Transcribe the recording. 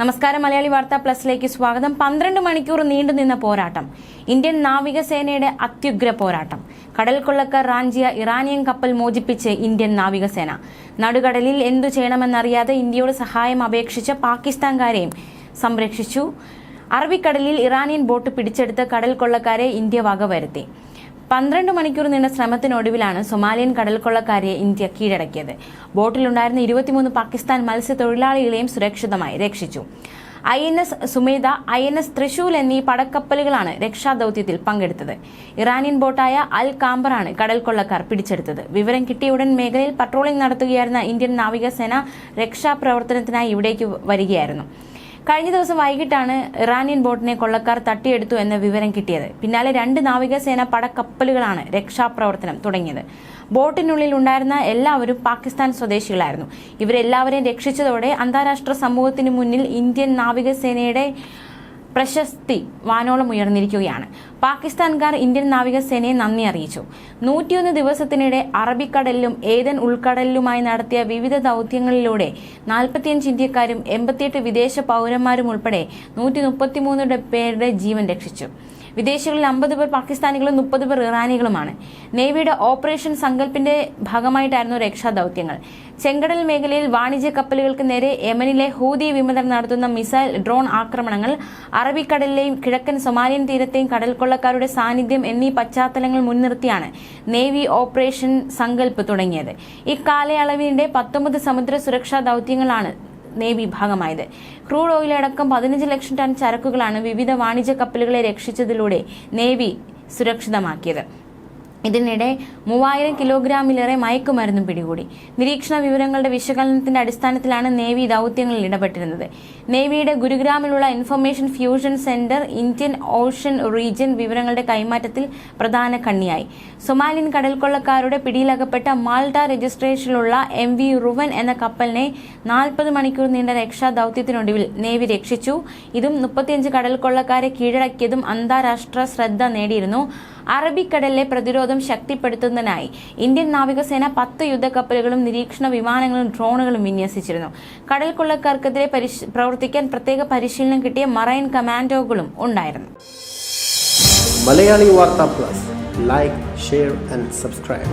നമസ്കാരം. മലയാളി വാർത്താ പ്ലസിലേക്ക് സ്വാഗതം. പന്ത്രണ്ട് മണിക്കൂർ നീണ്ടുനിന്ന പോരാട്ടം. ഇന്ത്യൻ നാവികസേനയുടെ അത്യുഗ്ര പോരാട്ടം. കടൽ കൊള്ളക്കാർ റാഞ്ചിയ ഇറാനിയൻ കപ്പൽ മോചിപ്പിച്ച് ഇന്ത്യൻ നാവികസേന. നടുകടലിൽ എന്തു ചെയ്യണമെന്നറിയാതെ ഇന്ത്യയോട് സഹായം അപേക്ഷിച്ച പാകിസ്ഥാൻകാരെയും സംരക്ഷിച്ചു. അറബിക്കടലിൽ ഇറാനിയൻ ബോട്ട് പിടിച്ചെടുത്ത് കടൽ കൊള്ളക്കാരെ ഇന്ത്യ വകവരുത്തി. പന്ത്രണ്ട് മണിക്കൂർ നീണ്ട ശ്രമത്തിനൊടുവിലാണ് സൊമാലിയൻ കടൽക്കൊള്ളക്കാരെ ഇന്ത്യ കീഴടക്കിയത്. ബോട്ടിലുണ്ടായിരുന്ന ഇരുപത്തിമൂന്ന് പാകിസ്ഥാൻ മത്സ്യത്തൊഴിലാളികളെയും സുരക്ഷിതമായി രക്ഷിച്ചു. I N S Sumedha I N S Trishul എന്നീ പടക്കപ്പലുകളാണ് രക്ഷാദൌത്യത്തിൽ പങ്കെടുത്തത്. ഇറാനിയൻ ബോട്ടായ അൽ കാമ്പറാണ് കടൽക്കൊള്ളക്കാർ പിടിച്ചെടുത്തത്. വിവരം കിട്ടിയ ഉടൻ മേഖലയിൽ പട്രോളിംഗ് നടത്തുകയായിരുന്ന ഇന്ത്യൻ നാവികസേന രക്ഷാപ്രവർത്തനത്തിനായി ഇവിടേക്ക് വരികയായിരുന്നു. കഴിഞ്ഞ ദിവസം വൈകിട്ടാണ് ഇറാനിയൻ ബോട്ടിനെ കൊള്ളക്കാർ തട്ടിയെടുത്തു എന്ന വിവരം കിട്ടിയത്. പിന്നാലെ രണ്ട് നാവികസേന പടക്കപ്പലുകളാണ് രക്ഷാപ്രവർത്തനം തുടങ്ങിയത്. ബോട്ടിനുള്ളിൽ ഉണ്ടായിരുന്ന എല്ലാവരും പാകിസ്ഥാൻ സ്വദേശികളായിരുന്നു. ഇവരെല്ലാവരെയും രക്ഷിച്ചതോടെ അന്താരാഷ്ട്ര സമൂഹത്തിന് മുന്നിൽ ഇന്ത്യൻ നാവികസേനയുടെ പ്രശസ്തി വാനോളം ഉയർന്നിരിക്കുകയാണ്. പാകിസ്ഥാൻകാർ ഇന്ത്യൻ നാവികസേനയെ നന്ദി അറിയിച്ചു. നൂറ്റിയൊന്ന് ദിവസത്തിനിടെ അറബിക്കടലിലും ഏതൻ ഉൾക്കടലിലുമായി നടത്തിയ വിവിധ ദൗത്യങ്ങളിലൂടെ നാൽപ്പത്തിയഞ്ച് ഇന്ത്യക്കാരും എൺപത്തിയെട്ട് വിദേശ പൗരന്മാരും ഉൾപ്പെടെ നൂറ്റി പേരുടെ ജീവൻ രക്ഷിച്ചു. വിദേശികളിൽ അമ്പത് പേർ പാകിസ്ഥാനികളും മുപ്പത് പേർ ഇറാനികളുമാണ്. നേവിയുടെ ഓപ്പറേഷൻ സങ്കല്പിന്റെ ഭാഗമായിട്ടായിരുന്നു രക്ഷാദൌത്യങ്ങൾ. ചെങ്കടൽ മേഖലയിൽ വാണിജ്യ കപ്പലുകൾക്ക് നേരെ യമനിലെ ഹൂതി വിമതർ നടത്തുന്ന മിസൈൽ ഡ്രോൺ ആക്രമണങ്ങൾ അറബിക്കടലിലെയും കിഴക്കൻ സൊമാലിയൻ തീരത്തെയും കടൽക്കൊള്ളക്കാരുടെ സാന്നിധ്യം എന്നീ പശ്ചാത്തലങ്ങൾ മുൻനിർത്തിയാണ് നേവി ഓപ്പറേഷൻ സങ്കല്പ് തുടങ്ങിയത്. ഇക്കാലയളവിന്റെ പത്തൊമ്പത് സമുദ്ര സുരക്ഷാ ദൌത്യങ്ങളാണ് നേവി ഭാഗമായത് ക്രൂഡ് ഓയിൽ അടക്കം പതിനഞ്ച് ലക്ഷം ടൺ ചരക്കുകളാണ് വിവിധ വാണിജ്യ കപ്പലുകളെ രക്ഷിച്ചതിലൂടെ നേവി സുരക്ഷിതമാക്കിയത്. ഇതിനിടെ മൂവായിരം കിലോഗ്രാമിലേറെ മയക്കുമരുന്നും പിടികൂടി. നിരീക്ഷണ വിവരങ്ങളുടെ വിശകലനത്തിന്റെ അടിസ്ഥാനത്തിലാണ് നേവി ദൗത്യങ്ങളിൽ ഇടപെട്ടിരുന്നത്. നേവിയുടെ ഗുരുഗ്രാമിലുള്ള information fusion centre Indian Ocean region വിവരങ്ങളുടെ കൈമാറ്റത്തിൽ പ്രധാന കണ്ണിയായി. സൊമാലിയൻ കടൽക്കൊള്ളക്കാരുടെ പിടിയിലകപ്പെട്ട മാൾട്ട രജിസ്ട്രേഷനിലുള്ള എം വി റുവൻ എന്ന കപ്പലിനെ നാൽപ്പത് മണിക്കൂർ നീണ്ട രക്ഷാ ദൗത്യത്തിനൊടുവിൽ നേവി രക്ഷിച്ചു. ഇതും മുപ്പത്തിയഞ്ച് കടൽക്കൊള്ളക്കാരെ കീഴടക്കിയതും അന്താരാഷ്ട്ര ശ്രദ്ധ നേടിയിരുന്നു. അറബിക്കടലിലെ പ്രതിരോധം ശക്തിപ്പെടുത്തുന്നതിനായി ഇന്ത്യൻ നാവികസേന പത്ത് യുദ്ധക്കപ്പലുകളും നിരീക്ഷണ വിമാനങ്ങളും ഡ്രോണുകളും വിന്യസിച്ചിരുന്നു. കടൽ കൊള്ളക്കാർക്കെതിരെ പ്രവർത്തിക്കാൻ പ്രത്യേക പരിശീലനം കിട്ടിയ മറൈൻ കമാൻഡോകളും ഉണ്ടായിരുന്നു. Malayali Vartha plus. Like share and subscribe.